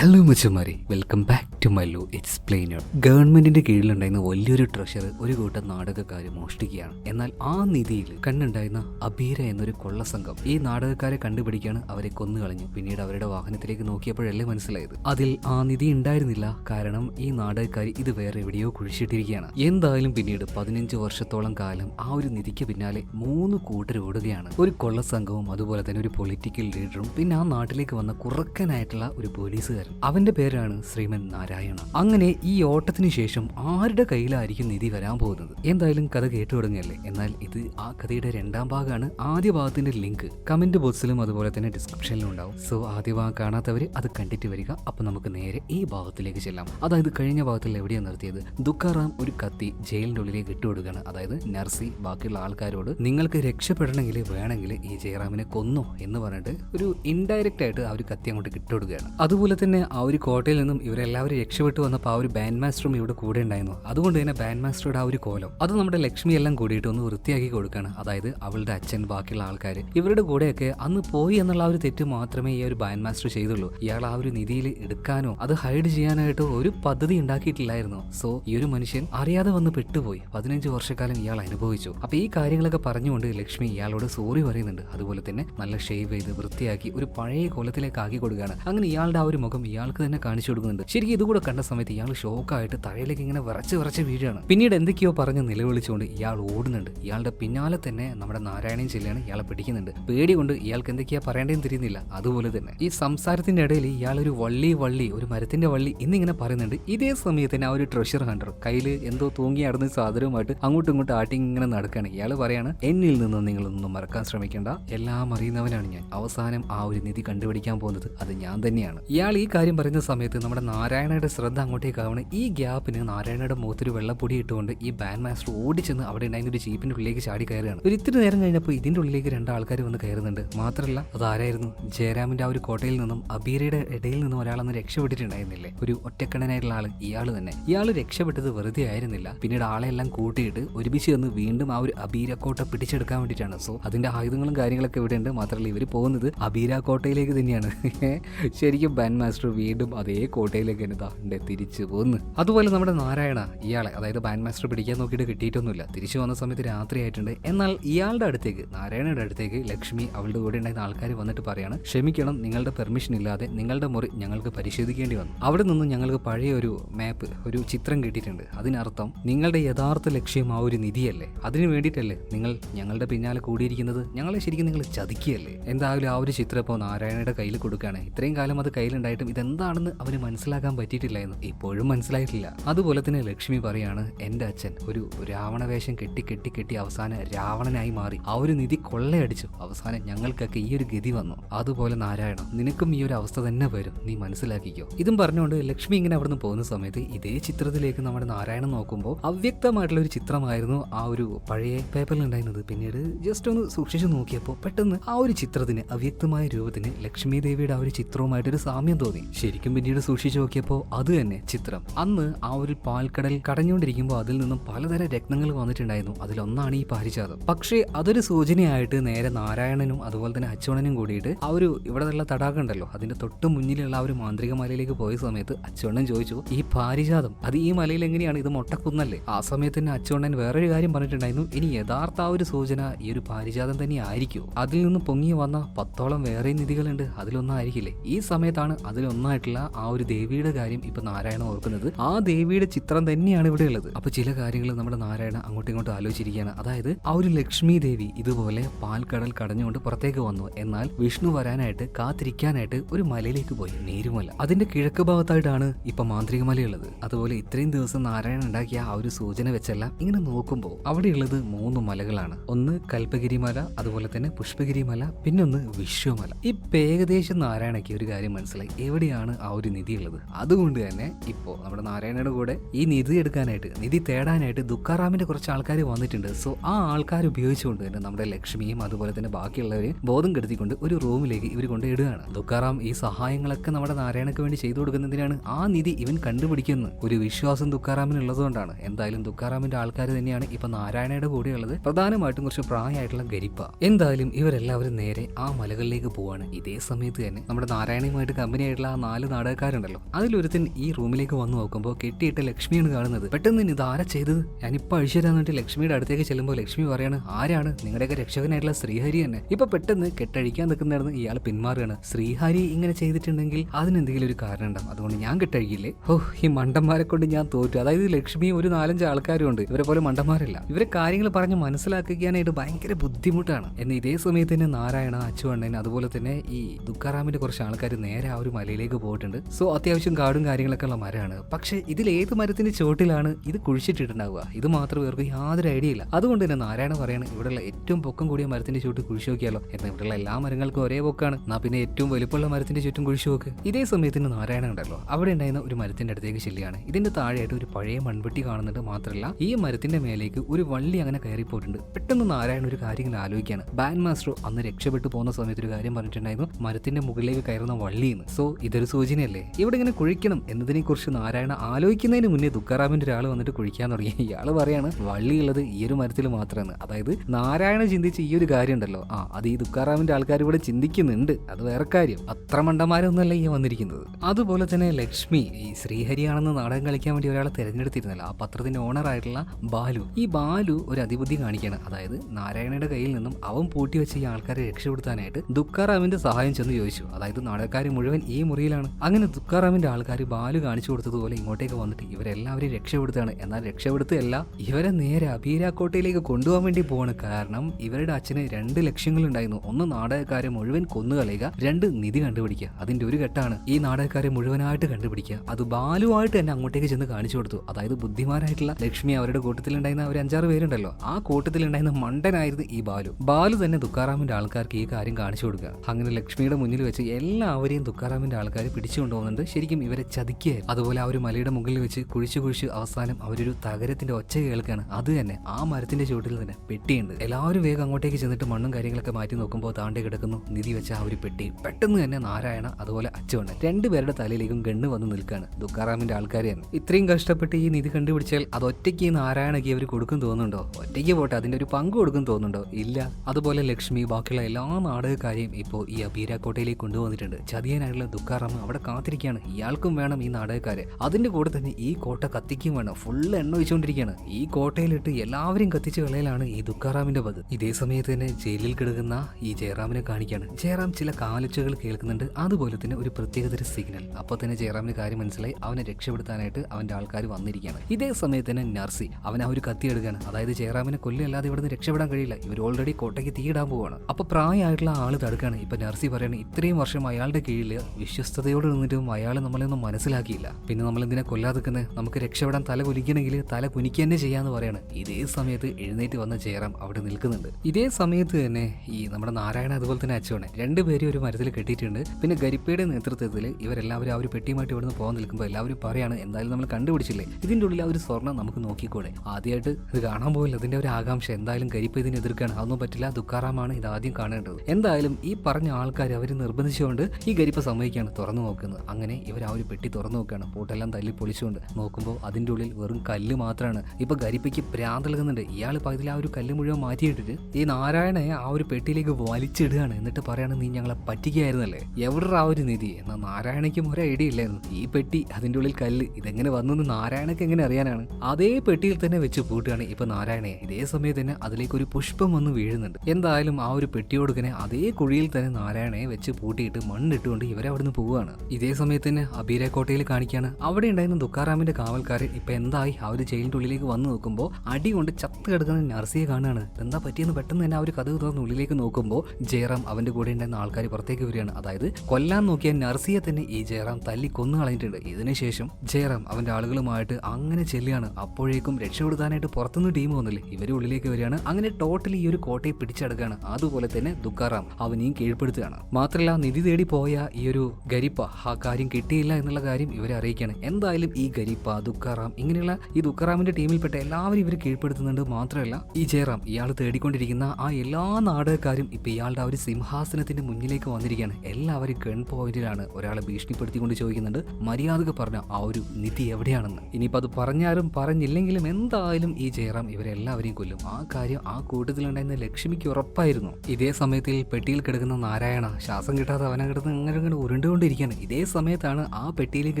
Hello മച്ചുമാരി welcome back to my law explainer ഗവൺമെന്റിന്റെ കീഴിലുണ്ടായിരുന്ന വലിയൊരു ട്രഷർ ഒരു കൂട്ടം നാടകക്കാർ മോഷ്ടിക്കുകയാണ്. എന്നാൽ ആ നിധിയിൽ കണ്ണുണ്ടായിരുന്ന അബീര എന്നൊരു കൊള്ള സംഘം ഈ നാടകക്കാരെ കണ്ടുപിടിക്കാണ് അവരെ കൊന്നുകളഞ്ഞു. പിന്നീട് അവരുടെ വാഹനത്തിലേക്ക് നോക്കിയപ്പോഴല്ലേ മനസ്സിലായത്. അതിൽ ആ നിധി ഉണ്ടായിരുന്നില്ല. കാരണം ഈ നാടകക്കാർ ഇത് വേറെ എവിടെയോ കുഴിച്ചിട്ടിരിക്കുകയാണ്. എന്തായാലും പിന്നീട് പതിനഞ്ച് വർഷത്തോളം കാലം ആ ഒരു നിധിക്ക് പിന്നാലെ മൂന്ന് കൂട്ടർ ഓടുകയാണ് ഒരു കൊള്ള സംഘവും അതുപോലെ തന്നെ ഒരു പൊളിറ്റിക്കൽ ലീഡറും പിന്നെ ആ നാട്ടിലേക്ക് വന്ന കുറക്കനായിട്ടുള്ള ഒരു പോലീസുകാരൻ. അവന്റെ പേരാണ് ശ്രീമൻ നാരായണ. അങ്ങനെ ഈ ഓട്ടത്തിന് ശേഷം ആരുടെ കയ്യിലായിരിക്കും നിധി വരാൻ പോകുന്നത്? എന്തായാലും കഥ കേട്ടു തുടങ്ങിയല്ലേ? എന്നാൽ ഇത് ആ കഥയുടെ രണ്ടാം ഭാഗമാണ് ആദ്യ ഭാഗത്തിന്റെ ലിങ്ക് കമന്റ് ബോക്സിലും അതുപോലെ തന്നെ ഡിസ്ക്രിപ്ഷനിലും ഉണ്ടാവും. സോ ആദ്യ ഭാഗം കാണാത്തവർ അത് കണ്ടിട്ട് വരിക. അപ്പൊ നമുക്ക് നേരെ ഈ ഭാഗത്തിലേക്ക് ചെല്ലാം. അതായത് കഴിഞ്ഞ ഭാഗത്തിൽ എവിടെയാണ് നിർത്തിയത്? ദുഃഖാറാം ഒരു കത്തി ജയിലിന്റെ ഉള്ളിലേക്ക് ഇട്ടുകൊടുക്കുകയാണ് അതായത് നർസി ബാക്കിയുള്ള ആൾക്കാരോട് നിങ്ങൾക്ക് രക്ഷപ്പെടണമെങ്കിൽ വേണമെങ്കിൽ ഈ ജയറാമിനെ കൊന്നോ എന്ന് പറഞ്ഞിട്ട് ഒരു ഇൻഡയറക്റ്റ് ആയിട്ട് ആ ഒരു കത്തി അങ്ങോട്ട് ഇട്ടുകൊടുക്കുകയാണ് അതുപോലെ തന്നെ ആ ഒരു കോട്ടയിൽ നിന്നും ഇവരെല്ലാവരും രക്ഷപ്പെട്ടു വന്നപ്പോൾ ആ ഒരു ബാൻഡ് മാസ്റ്ററും ഇവിടെ കൂടെ ഉണ്ടായിരുന്നു. അതുകൊണ്ട് തന്നെ ബാൻഡ് മാസ്റ്ററുടെ ആ ഒരു കോലം അത് നമ്മുടെ ലക്ഷ്മി എല്ലാം കൂടിയിട്ട് ഒന്ന് വൃത്തിയാക്കി കൊടുക്കുകയാണ് അതായത് അവളുടെ അച്ഛൻ ബാക്കിയുള്ള ആൾക്കാർ ഇവരുടെ കൂടെയൊക്കെ അന്ന് പോയി എന്നുള്ള ആ ഒരു തെറ്റ് മാത്രമേ ഈ ഒരു ബാൻഡ് മാസ്റ്റർ ചെയ്തുള്ളൂ. ഇയാൾ ആ ഒരു നിധിയിൽ എടുക്കാനോ അത് ഹൈഡ് ചെയ്യാനായിട്ടോ ഒരു പദ്ധതി ഉണ്ടാക്കിയിട്ടില്ലായിരുന്നു. സോ ഈ ഒരു മനുഷ്യൻ അറിയാതെ വന്ന് പെട്ടുപോയി. പതിനഞ്ച് വർഷക്കാലം ഇയാൾ അനുഭവിച്ചു. അപ്പൊ ഈ കാര്യങ്ങളൊക്കെ പറഞ്ഞുകൊണ്ട് ലക്ഷ്മി ഇയാളോട് സോറി പറയുന്നുണ്ട്. അതുപോലെ തന്നെ നല്ല ഷേവ് ചെയ്ത് വൃത്തിയാക്കി ഒരു പഴയ കൊലത്തിലേക്ക് ആക്കി കൊടുക്കുകയാണ്. അങ്ങനെ ഇയാളുടെ ആ ഒരു മുഖം ഇയാൾക്ക് തന്നെ കാണിച്ചു കൊടുക്കുന്നുണ്ട്. ശരിക്കും ഇതുകൂടെ കണ്ട സമയത്ത് ഇയാൾ ഷോക്കായിട്ട് തലയിലേക്ക് ഇങ്ങനെ വിറച്ച് വിറച്ച് വീഴാണ് പിന്നീട് എന്തൊക്കെയോ പറഞ്ഞ് നിലവിളിച്ചുകൊണ്ട് ഇയാൾ ഓടുന്നുണ്ട്. ഇയാളുടെ പിന്നാലെ തന്നെ നമ്മുടെ നാരായണൻ ചെല്ലാണ് ഇയാളെ പിടിക്കുന്നുണ്ട്. പേടി കൊണ്ട് ഇയാൾക്ക് എന്തൊക്കെയാ പറയേണ്ടതെന്ന് തിരിയുന്നില്ല. അതുപോലെ തന്നെ ഈ സംസാരത്തിന്റെ ഇടയിൽ ഇയാൾ ഒരു വള്ളി വള്ളി ഒരു മരത്തിന്റെ വള്ളി എന്നിങ്ങനെ പറയുന്നുണ്ട്. ഇതേ സമയത്ത് തന്നെ ആ ഒരു ട്രഷർ ഹണ്ടർ കയ്യിൽ എന്തോ തൂങ്ങി അടന്ന് സാധനവുമായിട്ട് അങ്ങോട്ടും ഇങ്ങോട്ടും ആട്ടി ഇങ്ങനെ നടക്കുകയാണ്. ഇയാൾ പറയാണ് എന്നിൽ നിന്ന് നിങ്ങളൊന്നും മറക്കാൻ ശ്രമിക്കേണ്ട. എല്ലാം അറിയുന്നവനാണ് ഞാൻ. അവസാനം ആ ഒരു നിധി കണ്ടുപിടിക്കാൻ പോകുന്നത് അത് ഞാൻ തന്നെയാണ്. ഇയാൾ ഈ കാര്യം പറയുന്ന സമയത്ത് നമ്മുടെ നാരായണയുടെ ശ്രദ്ധ അങ്ങോട്ടേക്ക് ആവണം. ഈ ഗ്യാപ്പിന് നാരായണയുടെ മുഖത്തൊരു വെള്ളപ്പൊടി ഇട്ടുകൊണ്ട് ഈ ബാൻഡ് മാസ്റ്റർ ഓടിച്ചെന്ന് അവിടെ ഉണ്ടായിരുന്ന ഒരു ജീപ്പിന്റെ ഉള്ളിലേക്ക് ചാടി കയറുകയാണ്. ഒരു ഇത്തിരി നേരം കഴിഞ്ഞപ്പോൾ ഇതിന്റെ ഉള്ളിലേക്ക് രണ്ട് ആൾക്കാർ വന്ന് കയറുന്നുണ്ട്. മാത്രമല്ല അത് ആരായിരുന്നു? ജയരാമിന്റെ ആ ഒരു കോട്ടയിൽ നിന്നും അബീരയുടെ ഇടയിൽ നിന്നും ഒരാളെന്ന് രക്ഷപ്പെട്ടിട്ടുണ്ടായിരുന്നില്ലേ? ഒരു ഒറ്റക്കണ്ണനായിട്ടുള്ള ആൾ ഇയാൾ തന്നെ. ഇയാൾ രക്ഷപ്പെട്ടത് വെറുതെ ആയിരുന്നില്ല. പിന്നീട് ആളെല്ലാം കൂട്ടിയിട്ട് ഒരുമിച്ച് ചെന്ന് വീണ്ടും ആ ഒരു അബീരക്കോട്ട പിടിച്ചെടുക്കാൻ വേണ്ടിയിട്ടാണ്. സോ അതിന്റെ ആയുധങ്ങളും കാര്യങ്ങളൊക്കെ ഇവിടെ ഉണ്ട് മാത്രമല്ല ഇവർ പോകുന്നത് അബീര കോട്ടയിലേക്ക് തന്നെയാണ്. ശരിക്കും ബാൻ മാസ്റ്റർ വീണ്ടും അതേ കോട്ടയിലേക്ക് തന്നെ ദാ ഉണ്ട് തിരിച്ചു പോന്ന് അതുപോലെ നമ്മുടെ നാരായണ ഇയാളെ അതായത് ബാൻഡ് മാസ്റ്റർ പിടിക്കാൻ നോക്കിയിട്ട് കിട്ടിയിട്ടൊന്നുമില്ല. തിരിച്ചു വന്ന സമയത്ത് രാത്രി ആയിട്ടുണ്ട്. എന്നാൽ ഇയാളുടെ അടുത്തേക്ക് നാരായണയുടെ അടുത്തേക്ക് ലക്ഷ്മി അവളുടെ കൂടെ ഉണ്ടായിരുന്ന ആൾക്കാർ വന്നിട്ട് പറയാണ് ക്ഷമിക്കണം നിങ്ങളുടെ പെർമിഷൻ ഇല്ലാതെ നിങ്ങളുടെ മുറി ഞങ്ങൾക്ക് പരിശോധിക്കേണ്ടി വന്നു. അവിടെ നിന്ന് ഞങ്ങൾക്ക് പഴയ ഒരു മാപ്പ് ഒരു ചിത്രം കിട്ടിയിട്ടുണ്ട്. അതിനർത്ഥം നിങ്ങളുടെ യഥാർത്ഥ ലക്ഷ്യം ആ ഒരു നിധിയല്ലേ? അതിനു വേണ്ടിയിട്ടല്ലേ നിങ്ങൾ ഞങ്ങളുടെ പിന്നാലെ കൂടിയിരിക്കുന്നത്? ഞങ്ങളെ ശരിക്കും നിങ്ങൾ ചതിക്കുകയല്ലേ? എന്തായാലും ആ ഒരു ചിത്രം ഇപ്പോൾ നാരായണയുടെ കയ്യിൽ കൊടുക്കുകയാണ്. ഇത്രയും കാലം അത് കയ്യിലുണ്ടായിട്ടും ഇതെന്താണെന്ന് അവന് മനസ്സിലാക്കാൻ പറ്റിയിട്ടില്ലായിരുന്നു. ഇപ്പോഴും മനസ്സിലായിട്ടില്ല. അതുപോലെ തന്നെ ലക്ഷ്മി പറയാണ് എന്റെ അച്ഛൻ ഒരു രാവണവേഷം കെട്ടി കെട്ടി കെട്ടി അവസാനം രാവണനായി മാറി. ആ ഒരു നിധി കൊള്ളയടിച്ചു. അവസാനം ഞങ്ങൾക്കൊക്കെ ഈ ഒരു ഗതി വന്നു. അതുപോലെ നാരായണ നിനക്കും ഈ ഒരു അവസ്ഥ തന്നെ വരും. നീ മനസ്സിലാക്കിക്കോ. ഇതും പറഞ്ഞുകൊണ്ട് ലക്ഷ്മി ഇങ്ങനെ അവിടുന്ന് പോകുന്ന സമയത്ത് ഇതേ ചിത്രത്തിലേക്ക് നമ്മുടെ നാരായണൻ നോക്കുമ്പോൾ അവ്യക്തമായിട്ടുള്ള ഒരു ചിത്രമായിരുന്നു ആ ഒരു പഴയ പേപ്പറിൽ ഉണ്ടായിരുന്നത്. പിന്നീട് ജസ്റ്റ് ഒന്ന് സൂക്ഷിച്ചു നോക്കിയപ്പോൾ പെട്ടെന്ന് ആ ഒരു ചിത്രത്തിന് അവ്യക്തമായ രൂപത്തിന് ലക്ഷ്മി ദേവിയുടെ ആ ഒരു ചിത്രവുമായിട്ടൊരു സാമ്യം തോന്നി. ശരിക്കും പിന്നീട് സൂക്ഷിച്ചു നോക്കിയപ്പോൾ അത് തന്നെ ചിത്രം. അന്ന് ആ ഒരു പാൽക്കടൽ കടഞ്ഞുകൊണ്ടിരിക്കുമ്പോൾ അതിൽ നിന്നും പലതരം രത്നങ്ങൾ വന്നിട്ടുണ്ടായിരുന്നു. അതിലൊന്നാണ് ഈ പാരിജാതം. പക്ഷേ അതൊരു സൂചനയായിട്ട് നേരെ നാരായണനും അതുപോലെ തന്നെ അച്ചോണനും കൂടിയിട്ട് ആ ഒരു ഇവിടെ നല്ല തടാകം ഉണ്ടല്ലോ അതിന്റെ തൊട്ട് മുന്നിലുള്ള ആ ഒരു മാന്ത്രിക മലയിലേക്ക് പോയ സമയത്ത് അച്ചോണ്ണൻ ചോദിച്ചു ഈ പാരിജാതം അത് ഈ മലയിൽ എങ്ങനെയാണ്? ഇത് മൊട്ടക്കുന്നല്ലേ? ആ സമയത്ത് തന്നെ അച്ചോണ്ണൻ വേറൊരു കാര്യം പറഞ്ഞിട്ടുണ്ടായിരുന്നു. ഇനി യഥാർത്ഥ ആ ഒരു സൂചന ഈ ഒരു പാരിജാതം തന്നെ ആയിരിക്കും? അതിൽ നിന്ന് പൊങ്ങി വന്ന പത്തോളം വേറെ നിധികളുണ്ട് അതിലൊന്നായിരിക്കില്ലേ? ഈ സമയത്താണ് അതിലൊന്നായിട്ടുള്ള ആ ഒരു ദേവിയുടെ കാര്യം ഇപ്പൊ നാരായണ ഓർക്കുന്നത്. ആ ദേവിയുടെ ചിത്രം തന്നെയാണ് ഇവിടെ ഉള്ളത്. അപ്പൊ ചില കാര്യങ്ങൾ നമ്മുടെ നാരായണ അങ്ങോട്ടും ഇങ്ങോട്ടും ആലോചിച്ചിരിക്കുകയാണ്. അതായത് ആ ഒരു ലക്ഷ്മി ദേവി ഇതുപോലെ പാൽക്കടൽ കടഞ്ഞുകൊണ്ട് പുറത്തേക്ക് വന്നു. എന്നാൽ വിഷ്ണു വരാനായിട്ട് കാത്തിരിക്കാനായിട്ട് ഒരു മലയിലേക്ക് പോയി. നേരുമല. അതിന്റെ കിഴക്ക് ഭാഗത്തായിട്ടാണ് ഇപ്പൊ മാന്ത്രിക മലയുള്ളത്. അതുപോലെ ഇത്രയും ദിവസം നാരായണൻ ഉണ്ടാക്കിയ ആ ഒരു സൂചന വെച്ചല്ല ഇങ്ങനെ നോക്കുമ്പോൾ അവിടെയുള്ളത് മൂന്ന് മലകളാണ്. ഒന്ന് കൽപ്പഗിരി മല അതുപോലെ തന്നെ പുഷ്പഗിരി മല പിന്നൊന്ന് വിശ്വമല. ഇപ്പൊ ഏകദേശം നാരായണയ്ക്ക് ഒരു കാര്യം മനസ്സിലായി. എവിടെയാണ് ആ ഒരു നിധി ഉള്ളത് അതുകൊണ്ട് തന്നെ ഇപ്പോൾ നമ്മുടെ നാരായണയുടെ കൂടെ ഈ നിധി എടുക്കാനായിട്ട് നിധി തേടാനായിട്ട് ദുഃഖാറാമിന്റെ കുറച്ച് ആൾക്കാർ വന്നിട്ടുണ്ട്. സോ ആ ആൾക്കാർ ഉപയോഗിച്ചുകൊണ്ട് തന്നെ നമ്മുടെ ലക്ഷ്മിയും അതുപോലെ തന്നെ ബാക്കിയുള്ളവരെ ബോധം കെടുത്തിക്കൊണ്ട് ഒരു റൂമിലേക്ക് ഇവർ കൊണ്ട് ഇടുകയാണ് ദുഃഖാറാം ഈ സഹായങ്ങളൊക്കെ നമ്മുടെ നാരായണക്ക് വേണ്ടി ചെയ്തു കൊടുക്കുന്നതിനാണ് ആ നിധി ഇവൻ കണ്ടുപിടിക്കുന്നത്. ഒരു വിശ്വാസം ദുഃഖാറാമിനുള്ളതുകൊണ്ടാണ്. എന്തായാലും ദുഃഖാറാമിന്റെ ആൾക്കാർ തന്നെയാണ് ഇപ്പൊ നാരായണയുടെ കൂടെയുള്ളത്. പ്രധാനമായിട്ടും കുറച്ച് പ്രായമായിട്ടുള്ള ഗരിപ്പ. എന്തായാലും ഇവരെല്ലാവരും നേരെ ആ മലകളിലേക്ക് പോവാണ്. ഇതേ സമയത്ത് തന്നെ നമ്മുടെ നാരായണയുമായിട്ട് കമ്പനി ആയിട്ടുള്ള ആ നാല് നാടകക്കാരുണ്ടല്ലോ. അതിലൊരുത്തൻ ഈ റൂമിലേക്ക് വന്നു നോക്കുമ്പോൾ കെട്ടിയിട്ട് ലക്ഷ്മിയാണ് കാണുന്നത്. പെട്ടെന്ന് ഇത് ആരാ ചെയ്തത്? ഞാനിപ്പോൾ അഴിച്ചുതരാന്നിട്ട് ലക്ഷ്മിയുടെ അടുത്തേക്ക് ചെല്ലുമ്പോൾ ലക്ഷ്മി പറയാണ് ആരാണ്? നിങ്ങളുടെയൊക്കെ രക്ഷകനായിട്ടുള്ള ശ്രീഹരി തന്നെ. ഇപ്പൊ പെട്ടെന്ന് കെട്ടഴിക്കാൻ നിൽക്കുന്നതാണ് ഇയാൾ പിന്മാറുകയാണ്. ശ്രീഹരി ഇങ്ങനെ ചെയ്തിട്ടുണ്ടെങ്കിൽ അതിനെന്തെങ്കിലും ഒരു കാരണം ഉണ്ടാവും. അതുകൊണ്ട് ഞാൻ കെട്ടഴിക്കില്ലേ? ഓ ഈ മണ്ടന്മാരെ കൊണ്ട് ഞാൻ തോറ്റു. അതായത് ലക്ഷ്മി ഒരു നാലഞ്ച് ആൾക്കാരും ഉണ്ട്. ഇവരെ പോലെ മണ്ടന്മാരല്ല. ഇവരെ കാര്യങ്ങൾ പറഞ്ഞ് മനസ്സിലാക്കിക്കാനായിട്ട് ഭയങ്കര ബുദ്ധിമുട്ടാണ്. എന്ന് ഇതേ സമയത്ത് തന്നെ നാരായണ അച്ചുവണ്ണൻ അതുപോലെ തന്നെ ഈ ദുഃഖാറാമിന്റെ കുറച്ച് ആൾക്കാർ നേരെ ആ ഒരു മലയിലേക്ക് പോയിട്ടുണ്ട്. സോ അത്യാവശ്യം കാടും കാര്യങ്ങളൊക്കെ ഉള്ള മരമാണ്. പക്ഷെ ഇതിൽ ഏത് മരത്തിന്റെ ചോട്ടിലാണ് ഇത് കുഴിച്ചിട്ടിട്ടുണ്ടാവുക? ഇത് മാത്രം ഇവർക്ക് യാതൊരു ഐഡിയ ഇല്ല. അതുകൊണ്ട് തന്നെ നാരായണ പറയാണ് ഇവിടെയുള്ള ഏറ്റവും പൊക്കം കൂടിയ മരത്തിന്റെ ചുവട്ട് കുഴിച്ചു നോക്കിയാലോ. എന്നാൽ ഇവിടെയുള്ള എല്ലാ മരങ്ങൾക്കും ഒരേ പൊക്കാണ്. എന്നാ പിന്നെ ഏറ്റവും വലുപ്പമുള്ള മരത്തിന്റെ ചുറ്റും കുഴിച്ചു നോക്ക്. ഇതേ സമയത്തിന് നാരായണ ഉണ്ടല്ലോ. അവിടെ ഉണ്ടായിരുന്ന ഒരു മരത്തിന്റെ അടുത്തേക്ക് ചെല്ലുകയാണ്. ഇതിന്റെ താഴെയായിട്ട് ഒരു പഴയ മൺവെട്ടി കാണുന്നുണ്ട് മാത്രമല്ല ഈ മരത്തിന്റെ മേലേക്ക് ഒരു വള്ളി അങ്ങനെ കയറി പോയിട്ടുണ്ട് പെട്ടെന്ന് നാരായണ ഒരു കാര്യം ഇങ്ങനെ ആലോചിക്കുകയാണ്. ബാൻഡ് മാസ്റ്റർ അന്ന് രക്ഷപ്പെട്ടു പോകുന്ന സമയത്ത് ഒരു കാര്യം പറഞ്ഞിട്ടുണ്ടായിരുന്നു. മരത്തിന്റെ മുകളിലേക്ക് കയറുന്ന വള്ളിയെന്ന്. സോ ഇതൊരു സൂചനയല്ലേ? ഇവിടെ ഇങ്ങനെ കുഴിക്കണം എന്നതിനെ കുറിച്ച് നാരായണ ആലോചിക്കുന്നതിന് മുന്നേ ദുഃഖറാമിന്റെ ഒരാൾ വന്നിട്ട് കുഴിക്കാൻ തുടങ്ങി. ഇയാൾ പറയാണ് വള്ളിയുള്ളത് ഈ ഒരു മരത്തിൽ മാത്രമാണ്. അതായത് നാരായണ ചിന്തിച്ച ഈ ഒരു കാര്യം ഉണ്ടല്ലോ ആ അത് ഈ ദുഃഖറാമിന്റെ ആൾക്കാർ ഇവിടെ ചിന്തിക്കുന്നുണ്ട്. അത് വേറെ കാര്യം. അത്ര മണ്ടന്മാരൊന്നുമല്ല ഈ വന്നിരിക്കുന്നത്. അതുപോലെ തന്നെ ലക്ഷ്മി ഈ ശ്രീഹരിയാണെന്ന് നാടകം കളിക്കാൻ വേണ്ടി ഒരാളെ തിരഞ്ഞെടുത്തിരുന്നല്ലോ. ആ പത്രത്തിന്റെ ഓണർ ആയിട്ടുള്ള ബാലു. ഈ ബാലു ഒരു അതിബുദ്ധി കാണിക്കുകയാണ് അതായത് നാരായണയുടെ കയ്യിൽ നിന്നും അവൻ പൂട്ടി വെച്ച ഈ ആൾക്കാരെ രക്ഷപ്പെടുത്താനായിട്ട് ദുഃഖറാമിന്റെ സഹായം ചെന്ന് ചോദിച്ചു. അതായത് നാടകക്കാർ മുഴുവൻ ഈ മുറിയിലാണ് അങ്ങനെ ദുഃഖാറാമിന്റെ ആൾക്കാർ ബാലു കാണിച്ചു കൊടുത്തതുപോലെ ഇങ്ങോട്ടേക്ക് വന്നിട്ട് ഇവരെല്ലാവരെയും രക്ഷപ്പെടുത്തുകയാണ്. എന്നാൽ രക്ഷപ്പെടുത്തുകയല്ല ഇവരെ നേരെ അബീരാക്കോട്ടയിലേക്ക് കൊണ്ടുപോകാൻ വേണ്ടി പോവാണ്. കാരണം ഇവരുടെ അച്ഛന് രണ്ട് ലക്ഷ്യങ്ങളുണ്ടായിരുന്നു. ഒന്ന് നാടകക്കാരെ മുഴുവൻ കൊന്നുകളയുക രണ്ട് നിധി കണ്ടുപിടിക്കുക. അതിന്റെ ഒരു ഘട്ടമാണ് ഈ നാടകക്കാരെ മുഴുവനായിട്ട് കണ്ടുപിടിക്കുക. അത് ബാലുവായിട്ട് തന്നെ അങ്ങോട്ടേക്ക് ചെന്ന് കാണിച്ചു കൊടുത്തു. അതായത് ബുദ്ധിമാനായിട്ടുള്ള ലക്ഷ്മി അവരുടെ കൂട്ടത്തിലുണ്ടായിരുന്ന ഒരു അഞ്ചാറ് പേരുണ്ടല്ലോ ആ കൂട്ടത്തിലുണ്ടായിരുന്ന മണ്ടനായിരുന്നു ഈ ബാലു. ബാലു തന്നെ ദുഃഖാറാമിന്റെ ആൾക്കാർക്ക് ഈ കാര്യം കാണിച്ചു കൊടുക്കുക. അങ്ങനെ ലക്ഷ്മിയുടെ മുന്നിൽ വെച്ച് എല്ലാവരെയും ദുഃഖാറാമിന്റെ ആൾക്കാർ പിടിച്ചുകൊണ്ടുപോകുന്നുണ്ട്. ശരിക്കും ഇവരെ ചതിക്കുകയായിരുന്നു. അതുപോലെ ആ ഒരു മലയുടെ മുകളിൽ വെച്ച് കുഴിച്ചു കുഴിച്ച് അവസാനം അവരൊരു തകരത്തിന്റെ ഒച്ച കേൾക്കാണ് അത് തന്നെ ആ മരത്തിന്റെ ചുവട്ടിൽ തന്നെ പെട്ടിയുണ്ട്. എല്ലാവരും വേഗം അങ്ങോട്ടേക്ക് ചെന്നിട്ട് മണ്ണും കാര്യങ്ങളൊക്കെ മാറ്റി നോക്കുമ്പോൾ താണ്ടി കിടക്കുന്നു. നിധി വെച്ച ആ ഒരു പെട്ടി. പെട്ടെന്ന് തന്നെ നാരായണ അതുപോലെ അച്ചുണ്ട് രണ്ടുപേരുടെ തലയിലേക്കും ഗണ്ണ് വന്ന് നിൽക്കുകയാണ്. ദുഃഖാറാമിന്റെ ആൾക്കാർ തന്നെ. ഇത്രയും കഷ്ടപ്പെട്ട് ഈ നിധി കണ്ടുപിടിച്ചാൽ അത് ഒറ്റയ്ക്ക് ഈ നാരായണക്ക് അവർ കൊടുക്കും തോന്നുന്നുണ്ടോ? ഒറ്റയ്ക്ക് പോട്ടെ അതിന്റെ ഒരു പങ്ക് കൊടുക്കും തോന്നുന്നുണ്ടോ? ഇല്ല. അതുപോലെ ലക്ഷ്മി ബാക്കിയുള്ള എല്ലാ നാടകക്കാരെയും ഇപ്പോൾ ഈ അബീരാക്കോട്ടയിലേക്ക് കൊണ്ടുവന്നിട്ടുണ്ട്. ചതിയനായിട്ടുള്ള ദുഃഖാറാമ അവിടെ കാത്തിരിക്കുകയാണ്. ഇയാൾക്കും വേണം ഈ നാടകക്കാരെ. അതിന്റെ കൂടെ തന്നെ ഈ കോട്ട കത്തിക്കും വേണം. ഫുള്ള് എണ്ണ വെച്ചുകൊണ്ടിരിക്കുകയാണ് ഈ കോട്ടയിലിട്ട് എല്ലാവരും കത്തിച്ച് കളയലാണ് ഈ ദുഃഖാറാമിന്റെ പത് ഇതേ സമയത്ത് തന്നെ ജയിലിൽ കിടക്കുന്ന ഈ ജയറാമിനെ കാണിക്കുകയാണ്. ജയറാം ചില കാലച്ചകൾ കേൾക്കുന്നുണ്ട്. അതുപോലെ തന്നെ ഒരു പ്രത്യേകതര സിഗ്നൽ അപ്പോൾ തന്നെ ജയറാമിന് കാര്യം മനസ്സിലായി. അവനെ രക്ഷപ്പെടുത്താനായിട്ട് അവന്റെ ആൾക്കാർ വന്നിരിക്കുകയാണ്. ഇതേ സമയത്ത് തന്നെ നർസി അവൻ ആ ഒരു കത്തി എടുക്കുകയാണ്. അതായത് ജയറാമിനെ കൊല്ലല്ലാതെ ഇവിടുന്ന് രക്ഷപ്പെടാൻ കഴിയില്ല. ഇവർ ഓൾറെഡി കോട്ടയ്ക്ക് തീയിടാൻ പോവുകയാണ്. അപ്പൊ പ്രായമായിട്ടുള്ള ആൾ തടുക്കാണ് ഇപ്പൊ നർസി പറയുന്നത് ഇത്രയും വർഷം അയാളുടെ കീഴിൽ വിശ്വസ്തയോട് നിന്നിട്ടും അയാൾ നമ്മളെ ഒന്നും മനസ്സിലാക്കിയില്ല. പിന്നെ നമ്മൾ എന്തിനാ കൊല്ലാതിക്കുന്നത് നമുക്ക് രക്ഷപ്പെടാൻ തല കുലിക്കണമെങ്കിൽ തല കുനിക്കുക തന്നെ ചെയ്യാന്ന് പറയാണ്. ഇതേ സമയത്ത് എഴുന്നേറ്റ് വന്ന ജയറാം അവിടെ നിൽക്കുന്നുണ്ട്. ഇതേ സമയത്ത് തന്നെ ഈ നമ്മുടെ നാരായണ അതുപോലെ തന്നെ അച്ഛനെ രണ്ടുപേരും ഒരു മരത്തിൽ കെട്ടിയിട്ടുണ്ട്. പിന്നെ ഗരിപ്പയുടെ നേതൃത്വത്തിൽ ഇവരെല്ലാവരും ആ ഒരു പെട്ടിയുമായിട്ട് ഇവിടുന്ന് പോകാൻ നിൽക്കുമ്പോൾ എല്ലാവരും പറയാണ് എന്തായാലും നമ്മൾ കണ്ടുപിടിച്ചില്ലേ? ഇതിന്റെ ഉള്ളിൽ ആ ഒരു സ്വർണം നമുക്ക് നോക്കിക്കൂടെ ആദ്യമായിട്ട് ഇത് കാണാൻ പോകില്ല. അതിന്റെ ഒരു ആകാംക്ഷ. എന്തായാലും ഗരിപ്പ ഇതിനെ എതിർക്കാണ് അതൊന്നും പറ്റില്ല. ദുഃഖാറാമാണ് ഇത് ആദ്യം കാണേണ്ടത്. എന്തായാലും ഈ പറഞ്ഞ ആൾക്കാർ അവർ നിർബന്ധിച്ചുകൊണ്ട് ഈ ഗരിപ്പ കരിപ്പ് സമ്മതിക്കാണ് തുറന്നു നോക്കുന്നത്. അങ്ങനെ ഇവർ ആ ഒരു പെട്ടി തുറന്നു നോക്കുകയാണ്. പൂട്ടെല്ലാം തല്ലി പൊളിച്ചുകൊണ്ട് നോക്കുമ്പോൾ അതിന്റെ ഉള്ളിൽ വെറും കല്ല് മാത്രമാണ് ഇപ്പൊ ഗരിപ്പയ്ക്ക് ഭ്രാന്തളകുന്നുണ്ട് ഇയാൾ ഇപ്പൊ അതിൽ ആ ഒരു കല്ല് മുഴുവൻ മാറ്റിയിട്ടിട്ട് ഈ നാരായണയെ ആ ഒരു പെട്ടിയിലേക്ക് വലിച്ചിടുകയാണ്. എന്നിട്ട് പറയാണ് നീ ഞങ്ങളെ പറ്റിക്കായിരുന്നല്ലേ എവിടെ ആ ഒരു നിധി എന്നാൽ നാരായണയ്ക്കും ഒരു ഐഡിയ ഇല്ലായിരുന്നു. ഈ പെട്ടി അതിന്റെ ഉള്ളിൽ കല്ല് ഇതെങ്ങനെ വന്നു നാരായണക്ക് എങ്ങനെ അറിയാനാണ്? അതേ പെട്ടിയിൽ തന്നെ വെച്ച് പൂട്ടുകയാണ് ഇപ്പൊ നാരായണയെ ഇതേ സമയത്ത് തന്നെ അതിലേക്ക് ഒരു പുഷ്പം വന്ന് വീഴുന്നുണ്ട്. എന്തായാലും ആ ഒരു പെട്ടിയോടുക്കനെ അതേ കുഴിയിൽ തന്നെ നാരായണയെ വെച്ച് പൂട്ടിയിട്ട് മണ്ണിട്ടുകൊണ്ട് ഇവരെ അവിടുന്ന് പോവുകയാണ് ഇതേ സമയത്ത് തന്നെ അബീരക്കോട്ടയിൽ കാണിക്കാണ്. അവിടെ ഉണ്ടായിരുന്ന ദുഃഖാറാമിന്റെ കാവൽക്കാരൻ ഇപ്പൊ എന്തായി? ആ ഒരു ജയിലിന്റെ ഉള്ളിലേക്ക് വന്നു നോക്കുമ്പോൾ അടി കൊണ്ട് ചത്ത് കിടക്കുന്ന നർസിയെ കാണുകയാണ് എന്താ പറ്റിയെന്ന് പെട്ടെന്ന് തന്നെ ആ ഒരു കഥ തുറന്ന് ഉള്ളിലേക്ക് നോക്കുമ്പോൾ ജയറാം അവന്റെ കൂടെ ഉണ്ടായിരുന്ന ആൾക്കാർ പുറത്തേക്ക് വരികയാണ്. അതായത് കൊല്ലാൻ നോക്കിയ നർസിയെ തന്നെ ഈ ജയറാം തല്ലി കൊന്നു കളഞ്ഞിട്ടുണ്ട്. ഇതിനുശേഷം ജയറാം അവന്റെ ആളുകളുമായിട്ട് അങ്ങനെ ചെല്ലുകയാണ്. അപ്പോഴേക്കും രക്ഷപ്പെടുത്താനായിട്ട് പുറത്തുനിന്ന് ടീം വന്നില്ലേ? ഇവർ ഉള്ളിലേക്ക് വരികയാണ്. അങ്ങനെ ടോട്ടലി ഈ ഒരു കോട്ടയെ പിടിച്ചെടുക്കുകയാണ്. അതുപോലെ തന്നെ ദുഃഖാറാം അവനെയും കീഴ്പ്പെടുത്തുകയാണ്. മാത്രമല്ല നിധി തേടി പോയ ഈ ഒരു ഗരിപ്പ ആ കാര്യം കിട്ടിയില്ല എന്നുള്ള കാര്യം ഇവരെ അറിയിക്കുകയാണ്. എന്തായാലും ഈ ഗരിപ്പ ദുഃഖാറാം ഇങ്ങനെയുള്ള ഈ ദുഃഖാറാമിന്റെ ടീമിൽപ്പെട്ട എല്ലാവരും ഇവർ കീഴ്പ്പെടുത്തുന്നുണ്ട് മാത്രമല്ല ഈ ജയറാം ഇയാൾ തേടിക്കൊണ്ടിരിക്കുന്ന ആ എല്ലാ നാടകക്കാരും ഇപ്പൊ ഇയാളുടെ ആ ഒരു സിംഹാസനത്തിന്റെ മുന്നിലേക്ക് വന്നിരിക്കുകയാണ്. എല്ലാവരും ഗൺ പോയിന്റിലാണ് ഒരാളെ ഭീഷണിപ്പെടുത്തിക്കൊണ്ട് ചോദിക്കുന്നുണ്ട്. മര്യാദയ്ക്ക് പറഞ്ഞ ആ ഒരു നിധി എവിടെയാണെന്ന്. ഇനിയിപ്പോൾ അത് പറഞ്ഞാലും പറഞ്ഞില്ലെങ്കിലും എന്തായാലും ഈ ജയറാം ഇവരെല്ലാവരെയും കൊല്ലും. ആ കാര്യം ആ കൂട്ടത്തിലുണ്ടായിരുന്ന ലക്ഷ്മിക്ക് ഉറപ്പായിരുന്നു. ഇതേ സമയത്തിൽ പെട്ടിയിൽ കിടക്കുന്ന നാരായണ ശ്വാസം കിട്ടാതെ അവനെ കിടന്ന് അങ്ങനെ അങ്ങനെ തേടിക്കൊണ്ടിരിക്കുകയാണ് ഇതേ സമയത്താണ് ആ പെട്ടിയിലേക്ക്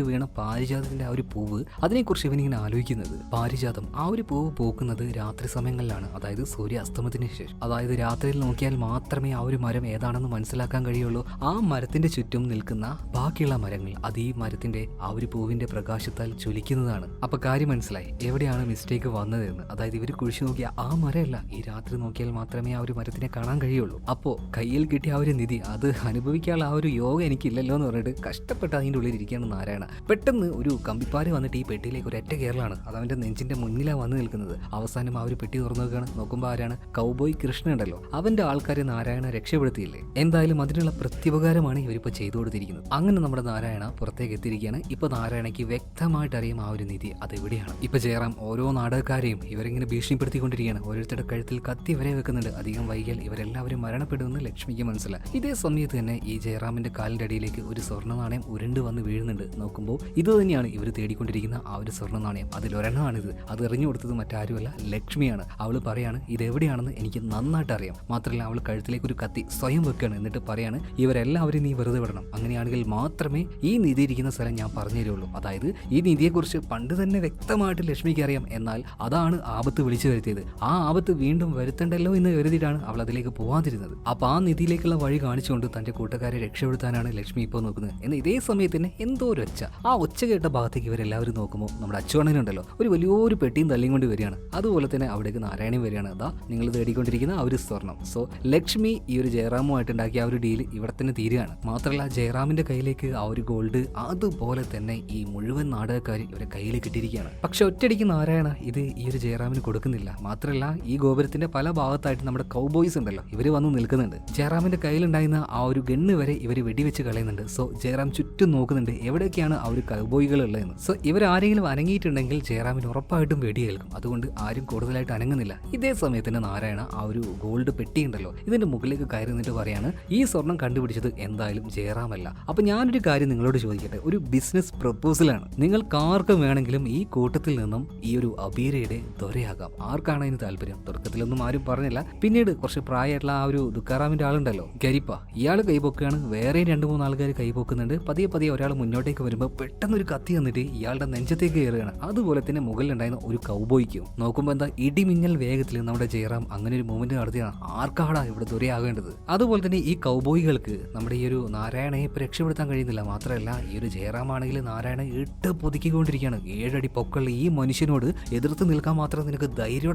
വീണ പാരിജാതത്തിന്റെ ആ ഒരു പൂവ് അതിനെക്കുറിച്ച് ഇവനിങ്ങനെ ആലോചിക്കുന്നത്. പാരിജാതം ആ ഒരു പൂവ് പൂക്കുന്നത് രാത്രി സമയങ്ങളിലാണ് അതായത് സൂര്യ അസ്തമത്തിന് ശേഷം. അതായത് രാത്രിയിൽ നോക്കിയാൽ മാത്രമേ ആ ഒരു മരം ഏതാണെന്ന് മനസ്സിലാക്കാൻ കഴിയുള്ളൂ. ആ മരത്തിന്റെ ചുറ്റും നിൽക്കുന്ന ബാക്കിയുള്ള മരങ്ങൾ അത് ഈ മരത്തിന്റെ ആ ഒരു പൂവിന്റെ പ്രകാശത്താൽ ചൊലിക്കുന്നതാണ് അപ്പൊ കാര്യം മനസ്സിലായി. എവിടെയാണ് മിസ്റ്റേക്ക് വന്നതെന്ന്. അതായത് ഇവർ കുഴിച്ചു നോക്കിയ ആ മരമല്ല ഈ രാത്രി നോക്കിയാൽ മാത്രമേ ആ ഒരു മരത്തിനെ കാണാൻ കഴിയുള്ളൂ. അപ്പോ കയ്യിൽ കിട്ടിയ ആ ഒരു നിധി അത് അനുഭവിക്കാനുള്ള ആ ഒരു യോഗ എനിക്കില്ലല്ലോ എന്ന് പറഞ്ഞിട്ട് കഷ്ടപ്പെട്ട് അതിന്റെ ഉള്ളിൽ ഇരിക്കുകയാണ് നാരായണ. പെട്ടെന്ന് ഒരു കമ്പിപ്പാര് വന്നിട്ട് ഈ പെട്ടിയിലേക്ക് ഒരു ഒറ്റ കേരളമാണ് അത് അവന്റെ നെഞ്ചിന്റെ മുന്നിലാണ് വന്ന് നിൽക്കുന്നത്. അവസാനം ആ ഒരു പെട്ടി തുറന്നു നോക്കുകയാണ്. നോക്കുമ്പോൾ ആരാണ്? കൗബോയ് കൃഷ്ണ ഉണ്ടല്ലോ. അവന്റെ ആൾക്കാരെ നാരായണ രക്ഷപ്പെടുത്തിയില്ലേ? എന്തായാലും അതിനുള്ള പ്രത്യുപകാരമാണ് ഇവരിപ്പോൾ ചെയ്തു കൊടുത്തിരിക്കുന്നത്. അങ്ങനെ നമ്മുടെ നാരായണ പുറത്തേക്ക് എത്തിയിരിക്കുകയാണ്. ഇപ്പോൾ നാരായണയ്ക്ക് വ്യക്തമായിട്ട് അറിയാം ആ ഒരു നിധി അത് എവിടെയാണ്. ഇപ്പൊ ജയറാം ഓരോ നാടകക്കാരെയും ഇവരിങ്ങനെ ഭീഷണിപ്പെടുത്തിക്കൊണ്ടിരിക്കുകയാണ്. ഓരോരുത്തരുടെ കഴുത്തിൽ കത്തി വരെ വെക്കുന്നുണ്ട്. അധികം വൈകിയാൽ ഇവരെല്ലാവരും മരണപ്പെടുമെന്ന് ലക്ഷ്മിക്ക് മനസ്സിലായി. ഇതേ സമയത്ത് തന്നെ ഈ ജയറാമിന്റെ കാലിന്റെ അടിയിലേക്ക് ഒരു സ്വർണ നാണയം ഉരുണ്ട് വന്ന് വീഴുന്നുണ്ട്. നോക്കുമ്പോൾ ഇത് തന്നെയാണ് ഇവർ തേടിക്കൊണ്ടിരിക്കുന്ന ആ ഒരു സ്വർണ നാണയം അതിലൊരെണ്ണമാണിത് അത് എറിഞ്ഞു കൊടുത്തത് മറ്റാരുമല്ല ലക്ഷ്മിയാണ്. അവൾ പറയാണ് ഇത് എവിടെയാണെന്ന് എനിക്ക് നന്നായിട്ട് അറിയാം. മാത്രമല്ല അവൾ കഴുത്തിലേക്ക് ഒരു കത്തി സ്വയം വെക്കുകയാണ്. എന്നിട്ട് പറയാണ് ഇവരെല്ലാവരും നീ വെറുതെ വിടണം. അങ്ങനെയാണെങ്കിൽ മാത്രമേ ഈ നിധി ഇരിക്കുന്ന സ്ഥലം ഞാൻ പറഞ്ഞു തരുള്ളൂ. അതായത് ഈ നിധിയെക്കുറിച്ച് പണ്ട് തന്നെ വ്യക്തമായിട്ട് ലക്ഷ്മിക്ക് അറിയാം. എന്നാൽ അതാണ് ആപത്ത് വിളിച്ചു വരുത്തിയത്. ആ ആപത്ത് വീണ്ടും വരുത്തണ്ടല്ലോ എന്ന് കരുതിയിട്ടാണ് അവൾ അതിലേക്ക് പോവാതിരുന്നത്. അപ്പോൾ ആ നിധിയിലേക്കുള്ള വഴി കാണിച്ചുകൊണ്ട് തന്റെ കൂട്ടുകാരെ രക്ഷപ്പെടുത്താനാണ് ലക്ഷ്മി ഇപ്പോൾ നോക്കുന്നത്. എന്നാൽ ഇതേ സമയത്ത് തന്നെ എന്തോ ഒരു ഒച്ച. ആ ഒച്ച കേട്ട ഭാഗത്തേക്ക് ഇവരെല്ലാവരും നോക്കുമ്പോൾ നമ്മുടെ അച്ചുവണ്ണനുണ്ടല്ലോ ഒരു വലിയൊരു പെട്ടിയും തള്ളിയും കൊണ്ട് വരികയാണ്. അതുപോലെ തന്നെ അവിടേക്ക് നാരായണയും വരികയാണ്. അതാ നിങ്ങൾ തേടിക്കൊണ്ടിരിക്കുന്ന ആ ഒരു സ്വർണം. സോ ലക്ഷ്മി ഈ ഒരു ജയറാമുമായിട്ട് ഉണ്ടാക്കിയ ആ ഒരു ഡീൽ ഇവിടെ തന്നെ തീരുകയാണ്. മാത്രമല്ല ജയറാമിന്റെ കയ്യിലേക്ക് ആ ഒരു ഗോൾഡ് അതുപോലെ തന്നെ ഈ മുഴുവൻ നാടകക്കാർ ഇവരെ കയ്യിൽ കിട്ടിയിരിക്കുകയാണ്. പക്ഷെ ഒറ്റയടിക്ക് നാരായണ ഇത് ഈ ഒരു ജയറാമിന് കൊടുക്കുന്നില്ല. മാത്രമല്ല ഈ ഗോപുരത്തിന്റെ പല ഭാഗത്തായിട്ട് നമ്മുടെ കൗബോയ്സ് ഉണ്ടല്ലോ ഇവർ വന്ന് നിൽക്കുന്നുണ്ട്. ജയറാമിന്റെ കയ്യിലുണ്ടായിരുന്ന ആ ഒരു ഗണ്ണ് വരെ ഇവർ വെടിവെച്ച് കളയുന്നുണ്ട്. സോ ജയറാം ചുറ്റും നോക്കുന്നുണ്ട് എവിടെയൊക്കെയാണ് ആ ഒരു കൗബോയികൾ ഉള്ളതെന്ന് സോ ഇവർ ആരെങ്കിലും അനങ്ങിയിട്ടുണ്ടെങ്കിൽ ജയറാമിന് ഉറപ്പായിട്ടും വെടിയേൽക്കും അതുകൊണ്ട് ആരും കൂടുതലായിട്ട് അനങ്ങുന്നില്ല. ഇതേ സമയത്ത് തന്നെ നാരായണ ആ ഒരു ഗോൾഡ് പെട്ടി ഉണ്ടല്ലോ ഇതിന്റെ മുകളിലേക്ക് കയറി നിന്നിട്ട് പറയാണ് ഈ സ്വർണം കണ്ടുപിടിച്ചത് എന്തായാലും ജയറാമല്ല. അപ്പൊ ഞാനൊരു കാര്യം നിങ്ങളോട് ചോദിക്കട്ടെ ഒരു ബിസിനസ് പ്രപ്പോസലാണ് നിങ്ങൾ ആർക്കും വേണമെങ്കിലും ഈ കൂട്ടത്തിൽ നിന്നും ഈ ഒരു അബീരയുടെ ദൊരയാകാം ആർക്കാണ് അതിന് താല്പര്യം? തുടക്കത്തിലൊന്നും ആരും പറഞ്ഞില്ല. പിന്നീട് കുറച്ച് പ്രായമായിട്ടുള്ള ആ ഒരു ദുഃഖാറാമിന്റെ ആളുണ്ടല്ലോ ഗരിപ്പ. ഇയാൾ കൈപൊക്കുകയാണ് വേറെയും രണ്ട് മൂന്ന് ആൾക്കാർ കൈപൊക്കുന്നുണ്ട്. പതിയെ പതിയെ ഒരാൾ മുന്നോട്ടേക്ക് വരുമ്പോൾ പെട്ടെന്ന് ഒരു കത്തി വന്നിട്ട് ഇയാളുടെ നെഞ്ചത്തേക്ക് കയറുകയാണ്. അതുപോലെ തന്നെ മുകളിലുണ്ടായിരുന്ന ഒരു കൗബോയ്ക്കും നോക്കുമ്പോൾ എന്താ ഇടിമിന്നൽ വേഗത്തിൽ നമ്മുടെ ജയറാം അങ്ങനെ ഒരു മൂവ്മെന്റ് നടത്തിയാണ് ആർക്കാടാ ഇവിടെ ദുരയാകേണ്ടത്? അതുപോലെ തന്നെ ഈ കൗബോയികൾക്ക് നമ്മുടെ ഈ ഒരു നാരായണയെ ഇപ്പം രക്ഷപ്പെടുത്താൻ കഴിയുന്നില്ല. മാത്രമല്ല ഈ ഒരു ജയറാമാണെങ്കിൽ നാരായണ ഇട്ട് പൊതുക്കിക്കൊണ്ടിരിക്കുകയാണ്. ഏഴടി പൊക്കളിൽ ഈ മനുഷ്യനോട് എതിർത്ത് നിൽക്കാൻ മാത്രം നിനക്ക്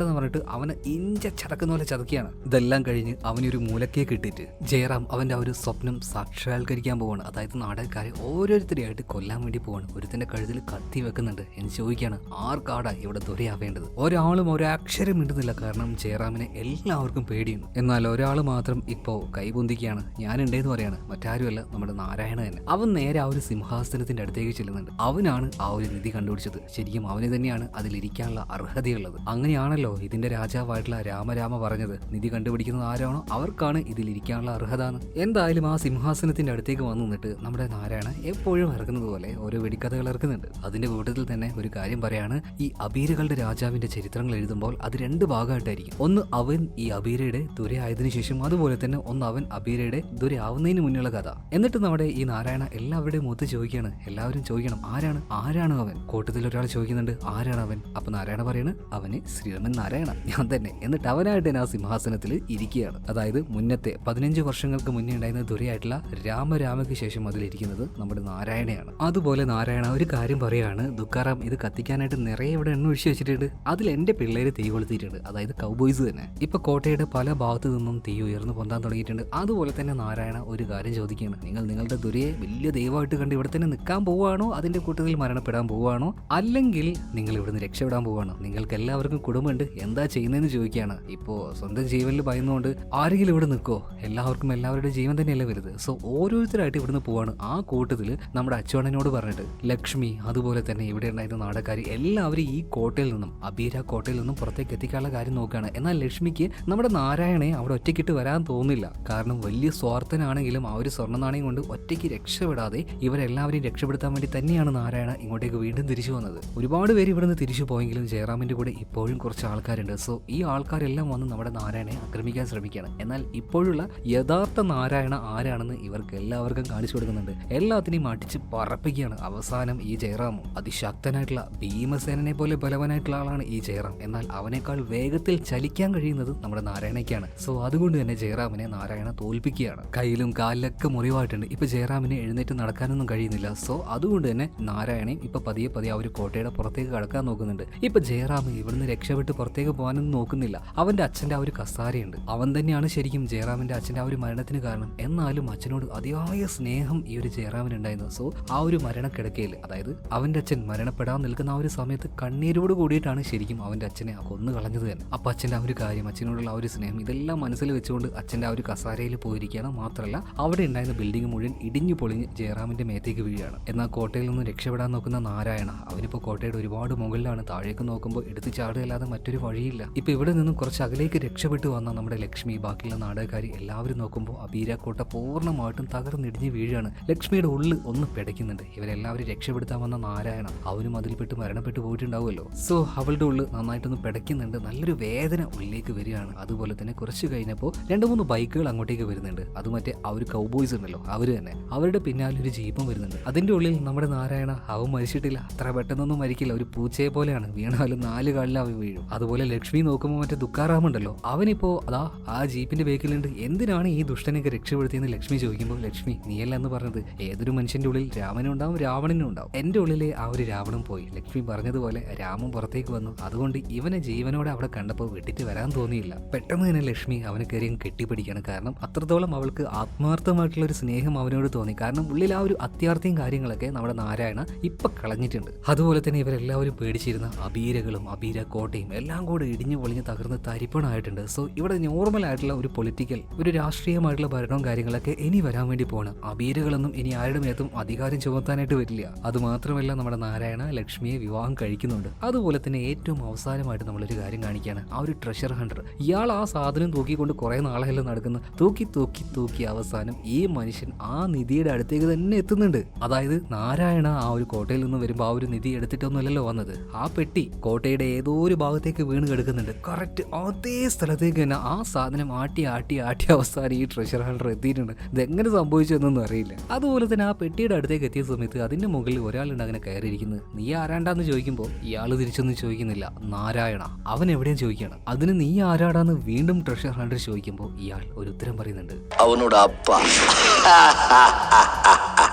എന്ന് പറഞ്ഞിട്ട് അവനെ ഇഞ്ച ചതക്കുന്ന പോലെ ചതക്കുകയാണ് ഇതെല്ലാം കഴിഞ്ഞ് അവനൊരു മൂലക്കേ കിട്ടിയിട്ട് ജയറാം അവന്റെ ആ ഒരു സ്വപ്നം സാക്ഷാത്കരിക്കാൻ പോവാണ്. അതായത് നാടകക്കാരെ ഓരോരുത്തരെയായിട്ട് കൊല്ലാൻ വേണ്ടി പോവാണ്. ഒരുത്തിന്റെ കഴുതിൽ കത്തി വെക്കുന്നുണ്ട് എന്ന് ചോദിക്കുകയാണ്. ആർക്കാടാ ഇവിടെ ദുരയാവേണ്ടത് ഒരാളും ഒരക്ഷരം മിണ്ടുന്നില്ല. കാരണം ജയറാമിനെ എല്ലാവർക്കും പേടിയുണ്ട്. എന്നാൽ ഒരാൾ മാത്രം ഇപ്പോ കൈപൊന്തിക്കുകയാണ് ഞാനുണ്ടേന്ന് പറയാണ്. മറ്റാരുമല്ല നമ്മുടെ നാരായണ തന്നെ. അവൻ നേരെ ആ ഒരു സിംഹാസനത്തിന്റെ അടുത്തേക്ക് ചെല്ലുന്നുണ്ട്. അവനാണ് ആ ഒരു നിധി കണ്ടുപിടിച്ചത്. ശരിക്കും അവന് തന്നെയാണ് അതിലിരിക്കാനുള്ള അർഹതയുള്ളത്. അങ്ങനെയാണല്ലോ ഇതിന്റെ രാജാവായിട്ടുള്ള രാമരാമ പറഞ്ഞത്. നിധി കണ്ടുപിടിക്കുന്നത് ആരാണോ? അവർക്കാണ് ഇതിലിരിക്കാനുള്ള അർഹത എന്ന്. എന്തായാലും ആ സിംഹാസനത്തിന്റെ അടുത്തേക്ക് വന്നു നമ്മുടെ നാരായണ എപ്പോഴും ഇറക്കുന്നത് പോലെ ഓരോ വെടിക്കഥകൾ ഇറക്കുന്നുണ്ട്. അതിന്റെ കൂട്ടത്തിൽ തന്നെ ഒരു കാര്യം പറയാണ് ഈ അബീരകളുടെ രാജാവിന്റെ ചരിത്രങ്ങൾ എഴുതുമ്പോൾ അത് രണ്ട് ഭാഗമായിട്ടായിരിക്കും. ഒന്ന് അവൻ ഈ അബീരയുടെ ദുരയായതിനു ശേഷം അതുപോലെ തന്നെ ഒന്ന് അവൻ അബീരയുടെ ദുരയാവുന്നതിന് മുന്നുള്ള കഥ. എന്നിട്ട് നമ്മുടെ ഈ നാരായണ എല്ലാവരുടെയും മുത്ത് ചോദിക്കുകയാണ് എല്ലാവരും ചോദിക്കണം ആരാണ് ആരാണ് അവൻ? കൂട്ടത്തിൽ ഒരാൾ ചോദിക്കുന്നുണ്ട് ആരാണ് അവൻ? അപ്പൊ നാരായണ പറയാണ് അവന് ശ്രീരമൻ നാരായണ ഞാൻ തന്നെ. എന്നിട്ട് അവനായിട്ട് തന്നെ ആ സിംഹാസനത്തിൽ ഇരിക്കുകയാണ്. അതായത് മുന്നത്തെ പതിനഞ്ച് വർഷങ്ങൾക്ക് മുന്നേ ഉണ്ടായിരുന്ന ദുരയായിട്ടുള്ള രാമരാമയ്ക്ക് ശേഷം അതിലിരിക്കുന്നത് നമ്മുടെ നാരായണയാണ്. അതുപോലെ നാരായണ ഒരു കാര്യം പറയാണ് ദുഃഖാറാം ഇത് കത്തിക്കാനായിട്ട് നിറയെ ഇവിടെ എണ്ണ ഒഴിച്ചു വെച്ചിട്ടുണ്ട്. അതിൽ എന്റെ പിള്ളേര് തീ കൊളുത്തിയിട്ടുണ്ട്. അതായത് കൗബോയ്സ് തന്നെ. ഇപ്പൊ കോട്ടയുടെ പല ഭാഗത്തു നിന്നും തീ ഉയർന്നു പൊന്താൻ തുടങ്ങിയിട്ടുണ്ട്. അതുപോലെ തന്നെ നാരായണ ഒരു കാര്യം ചോദിക്കുകയാണ്. നിങ്ങൾ നിങ്ങളുടെ ദുരയെ വലിയ ദൈവമായിട്ട് കണ്ട് ഇവിടെ തന്നെ നിൽക്കാൻ പോവുകയാണോ? അതിന്റെ കൂട്ടത്തിൽ മരണപ്പെടാൻ പോവുകയാണോ? അല്ലെങ്കിൽ നിങ്ങൾ ഇവിടുന്ന് രക്ഷപ്പെടാൻ പോവുകയാണോ? നിങ്ങൾക്ക് എല്ലാവർക്കും കുടുംബമുണ്ട്. എന്താ ചെയ്യുന്നതെന്ന് ചോദിക്കുകയാണ്. ഇപ്പോ സ്വന്തം ജീവനിൽ ഭയന്നുകൊണ്ട് ആരെങ്കിലും ഇവിടെ നിൽക്കോ എല്ലാവർക്കും എല്ലാവരുടെ ജീവൻ തന്നെയല്ലേ വരുത് സോ ഓരോരുത്തരായിട്ട് ഇവിടുന്ന് പോവാണ്. ആ കൂട്ടത്തിൽ നമ്മുടെ അച്ചുവണ്ണനോട് പറഞ്ഞിട്ട് ലക്ഷ്മി അതുപോലെ തന്നെ ഇവിടെ ഉണ്ടായിരുന്ന നാടകാരി എല്ലാവരും ഈ കോട്ടയിൽ നിന്നും അബീര കോട്ടയിൽ നിന്നും പുറത്തേക്ക് എത്തിക്കാനുള്ള കാര്യം നോക്കുകയാണ്. എന്നാൽ ലക്ഷ്മിക്ക് നമ്മുടെ നാരായണെ അവിടെ ഒറ്റയ്ക്കിട്ട് വരാൻ തോന്നില്ല. കാരണം വലിയ സ്വാർത്ഥനാണെങ്കിലും ആ ഒരു സ്വർണ നാണയം കൊണ്ട് ഒറ്റയ്ക്ക് രക്ഷപ്പെടാതെ ഇവരെല്ലാവരെയും രക്ഷപ്പെടുത്താൻ വേണ്ടി തന്നെയാണ് നാരായണ ഇങ്ങോട്ടേക്ക് വീണ്ടും തിരിച്ചു വന്നത്. ഒരുപാട് പേര് ഇവിടുന്ന് തിരിച്ചു പോയെങ്കിലും ജയറാമിന്റെ കൂടെ ഇപ്പോഴും കുറച്ച് ആൾക്കാരുണ്ട്. സോ ഈ ആൾക്കാരെല്ലാം വന്ന് നമ്മുടെ നാരായണെ ആക്രമിക്കാൻ ശ്രമിക്കുകയാണ്. എന്നാൽ ഇപ്പോഴുള്ള യഥാർത്ഥ നാരായണ ആരാണെന്ന് ഇവർക്ക് എല്ലാവർക്കും കാണിച്ചു കൊടുക്കുന്നുണ്ട്. എല്ലാത്തിനെയും അടിച്ച് പറപ്പിക്കുകയാണ് അവസാനം ഈ ജയറാമു. അതിശക്തനായിട്ടുള്ള ഭീമസേനനെ പോലെ ബലവനായിട്ടുള്ള ആളാണ് ഈ ജയറാം. എന്നാൽ അവനേക്കാൾ വേഗത്തിൽ ചലിക്കാൻ കഴിയുന്നത് നമ്മുടെ നാരായണയ്ക്കാണ്. സോ അതുകൊണ്ട് തന്നെ ജയറാമിനെ നാരായണ തോൽപ്പിക്കുകയാണ്. കയ്യിലും കാലിലൊക്കെ മുറിവായിട്ടുണ്ട്. ഇപ്പൊ ജയറാമിനെ എഴുന്നേറ്റ് നടക്കാനൊന്നും കഴിയുന്നില്ല. സോ അതുകൊണ്ട് തന്നെ നാരായണയും ഇപ്പൊ പതിയെ പതിയെ ആ ഒരു കോട്ടയുടെ പുറത്തേക്ക് കടക്കാൻ നോക്കുന്നുണ്ട്. ഇപ്പൊ ജയറാം ഇവിടുന്ന് രക്ഷപ്പെട്ട് പുറത്തേക്ക് പോകാനൊന്നും നോക്കുന്നില്ല. അവന്റെ അച്ഛന്റെ ആ ഒരു കസാരയുണ്ട്. അവൻ തന്നെയാണ് ശരിക്കും ജയറാമിന്റെ അച്ഛന്റെ ആ ഒരു മരണത്തിന് കാരണം. എന്നാലും അച്ഛനോട് അതിയായ സ്നേഹം ഈ ഒരു ജയറാമിനുണ്ടായിരുന്നു സോ ആ ഒരു മരണക്കിടക്കയിൽ അതായത് അവന്റെ അച്ഛൻ മരണപ്പെടാൻ നിൽക്കുന്ന ആ ഒരു സമയത്ത് കണ്ണീരോട് കൂടിയിട്ടാണ് ശരിക്കും അവന്റെ അച്ഛനെ കൊന്നു കളഞ്ഞത് തന്നെ. അപ്പൊ അച്ഛന്റെ ആ ഒരു കാര്യം അച്ഛനോടുള്ള ആ ഒരു സ്നേഹം ഇതെല്ലാം മനസ്സിൽ വെച്ചുകൊണ്ട് അച്ഛന്റെ ആ ഒരു കസാരയിൽ പോയിരിക്കുകയാണ്. മാത്രമല്ല അവിടെ ഉണ്ടായിരുന്ന ബിൽഡിംഗ് മുഴുവൻ ഇടിഞ്ഞു പൊളിഞ്ഞ് ജയറാമിന്റെ മേത്തേക്ക് വീഴുകയാണ്. എന്നാൽ കോട്ടയിൽ നിന്ന് രക്ഷപ്പെടാൻ നോക്കുന്ന നാരായണ അവരിപ്പോ കോട്ടയുടെ ഒരുപാട് മുകളിലാണ്. താഴേക്ക് നോക്കുമ്പോൾ എടുത്തു ചാടുകയല്ലാതെ മറ്റൊരു വഴിയില്ല. ഇപ്പൊ ഇവിടെ നിന്നും കുറച്ച് അകലേക്ക് രക്ഷപ്പെട്ടു വന്ന നമ്മുടെ ലക്ഷ്മി ബാക്കിയുള്ള നാടകക്കാരി എല്ലാവരും നോക്കുമ്പോൾ അബീര കോട്ട പൂർണമായിട്ടും തകർന്നിടിഞ്ഞ് വീഴുകയാണ് ലക്ഷ്മിയുടെ ഉള്ളിൽ ഒന്ന് പിടയ്ക്കുന്നുണ്ട്. ഇവരെല്ലാവരും രക്ഷപ്പെടുത്താൻ വന്ന നാരായണ അവനും അതിൽപ്പെട്ട് മരണപ്പെട്ടു പോയിട്ടുണ്ടാവുമല്ലോ. സോ അവളുടെ ഉള്ളിൽ നന്നായിട്ടൊന്ന് പിടയ്ക്കുന്നുണ്ട്. നല്ലൊരു വേദന ഉള്ളിലേക്ക് വരികയാണ്. അതുപോലെ തന്നെ കുറച്ച് കഴിഞ്ഞപ്പോൾ രണ്ട് മൂന്ന് ബൈക്കുകൾ അങ്ങോട്ടേക്ക് വരുന്നുണ്ട്. അത് മറ്റേ ആ ഒരു കൗബോയ്സ് ഉണ്ടല്ലോ അവർ തന്നെ. അവരുടെ പിന്നാലെ ഒരു ജീപ്പും വരുന്നുണ്ട്. അതിന്റെ ഉള്ളിൽ നമ്മുടെ നാരായണ അവൻ മരിച്ചിട്ടില്ല. അത്ര പെട്ടെന്നൊന്നും മരിക്കില്ല. ഒരു പൂച്ചയെ പോലെയാണ്. വീണാലും നാല് കാലിൽ അവൻ വീഴും. അതുപോലെ ലക്ഷ്മി നോക്കുമ്പോൾ മറ്റേ ദുഃഖാറാമുണ്ടല്ലോ അവനിപ്പോ അതാ ആ ജീപ്പിന്റെ ബേക്കിലുണ്ട് എന്തിനാണ് ഈ ദുഷ്ടനെയൊക്കെ രക്ഷപ്പെടുത്തിയെന്ന് ലക്ഷ്മി ചോദിക്കുമ്പോൾ ലക്ഷ്മി നീയല്ല എന്ന് പറഞ്ഞത്. ഏതൊരു മനുഷ്യന്റെ ഉള്ളിൽ രാമനും ഉണ്ടാവും രാവണനും ഉണ്ടാവും. എന്റെ ഉള്ളിലെ ആ ഒരു രാവണൻ പോയി. ലക്ഷ്മി പറഞ്ഞതുപോലെ രാമൻ പുറത്തേക്ക് വന്നു. അതുകൊണ്ട് ഇവനെ ജീവനോടെ അവിടെ കണ്ടപ്പോൾ വിട്ടിട്ട് വരാൻ തോന്നിയില്ല. പെട്ടെന്ന് തന്നെ ലക്ഷ്മി അവനെ കയറി കെട്ടിപ്പിടിക്കാണ് കാരണം അത്രത്തോളം അവൾക്ക് ആത്മാർത്ഥമായിട്ടുള്ള ഒരു സ്നേഹം അവനോട് തോന്നി. കാരണം ഉള്ളിൽ ആ ഒരു അത്യാർത്ഥിയും കാര്യങ്ങളൊക്കെ നമ്മുടെ നാരായണ ഇപ്പൊ കളഞ്ഞിട്ടുണ്ട്. അതുപോലെ തന്നെ ഇവരെല്ലാവരും പേടിച്ചിരുന്ന അബീരകളും അബീര കോട്ടയും എല്ലാം കൂടെ ഇടിഞ്ഞു പൊളിഞ്ഞ് തകർന്ന് തരിപ്പണായിട്ടുണ്ട്. സോ ഇവിടെ നോർമൽ ആയിട്ടുള്ള ഒരു പൊളിറ്റിക്കൽ ഒരു രാഷ്ട്രീയമായിട്ടുള്ള ഭരണവും കാര്യങ്ങളൊക്കെ ഇനി വരാൻ വേണ്ടി പോണ് അബീരകളൊന്നും ഇനി ആരുടെ മേത്തും അധികാരം ചുമത്താനായിട്ട് വരില്ല. അത് മാത്രമല്ല നമ്മുടെ നാരായണ ലക്ഷ്മിയെ വിവാഹം കഴിക്കുന്നുണ്ട്. അതുപോലെ തന്നെ ഏറ്റവും അവസാനമായിട്ട് നമ്മളൊരു കാര്യം കാണിക്കുകയാണ് ആ ഒരു ട്രഷർ ഹണ്ടർ ഇയാൾ ആ സാധനം തൂക്കിക്കൊണ്ട് കുറേ നാളെല്ലാം നടക്കുന്നു. തൂക്കി തൂക്കി തൂക്കി അവസാനം ഈ മനുഷ്യൻ ആ നിധിയുടെ അടുത്തേക്ക് തന്നെ എത്തുന്നുണ്ട്. അതായത് നാരായണ ആ ഒരു കോട്ടയിൽ നിന്ന് വരുമ്പോൾ ആ ഒരു നിധി എടുത്തിട്ടൊന്നുമല്ലല്ലോ വന്നത്. ആ പെട്ടി കോട്ടയുടെ ഏതോ ഒരു ഭാഗത്തേക്ക് വീണ് കിടക്കുന്നുണ്ട്. കറക്റ്റ് അതേ സ്ഥലത്തേക്ക് തന്നെ ആ സാധനം ആട്ടി ആട്ടി ആട്ടി അവസാനം ഈ ട്രഷർ ഹണ്ടർ എത്തിയിട്ടുണ്ട്. ഇതെങ്ങനെ സംഭവിച്ചു എന്നൊന്നും അറിയില്ല. അതുപോലെ തന്നെ ആ പെട്ടിയുടെ അടുത്തേക്ക് എത്തിയ സമയത്ത് അതിന്റെ മുകളിൽ ഒരാളുണ്ട് അങ്ങനെ കയറിയിരിക്കുന്നത്. നീ ആരാണ്ടാന്ന് ചോദിക്കുമ്പോൾ ഇയാൾ തിരിച്ചൊന്നും ചോദിക്കുന്നില്ല. നാരായണ അവൻ എവിടെയും ചോദിക്കുകയാണ്? അതിന് നീ ആരാടാന്ന് വീണ്ടും ട്രഷർ ഹണ്ടർ ചോദിക്കുമ്പോൾ ഇയാൾ ഒരു ഉത്തരം പറയുന്നുണ്ട്. അവനോട് അപ്പ.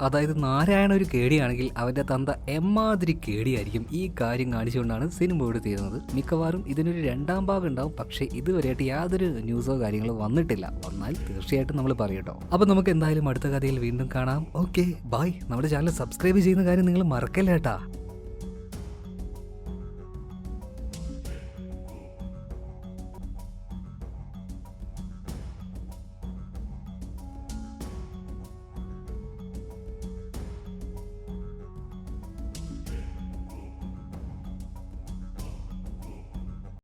അതായത് നാരായണ ഒരു കേടിയാണെങ്കിൽ അവന്റെ തന്ത എമ്മാതിരി കേടിയായിരിക്കും. ഈ കാര്യം കാണിച്ചുകൊണ്ടാണ് സിനിമ ഇവിടെ തീരുന്നത്. മിക്കവാറും ഇതിനൊരു രണ്ടാം ഭാഗം ഉണ്ടാവും. പക്ഷേ ഇതുവരെയായിട്ട് യാതൊരു ന്യൂസോ കാര്യങ്ങളോ വന്നിട്ടില്ല. വന്നാൽ തീർച്ചയായിട്ടും നമ്മൾ പറയട്ടോ അപ്പോൾ നമുക്ക് എന്തായാലും അടുത്ത കഥയിൽ വീണ്ടും കാണാം. Okay bye. നമ്മുടെ ചാനൽ സബ്സ്ക്രൈബ് ചെയ്യുന്ന കാര്യം നിങ്ങൾ മറക്കല്ല കേട്ടാ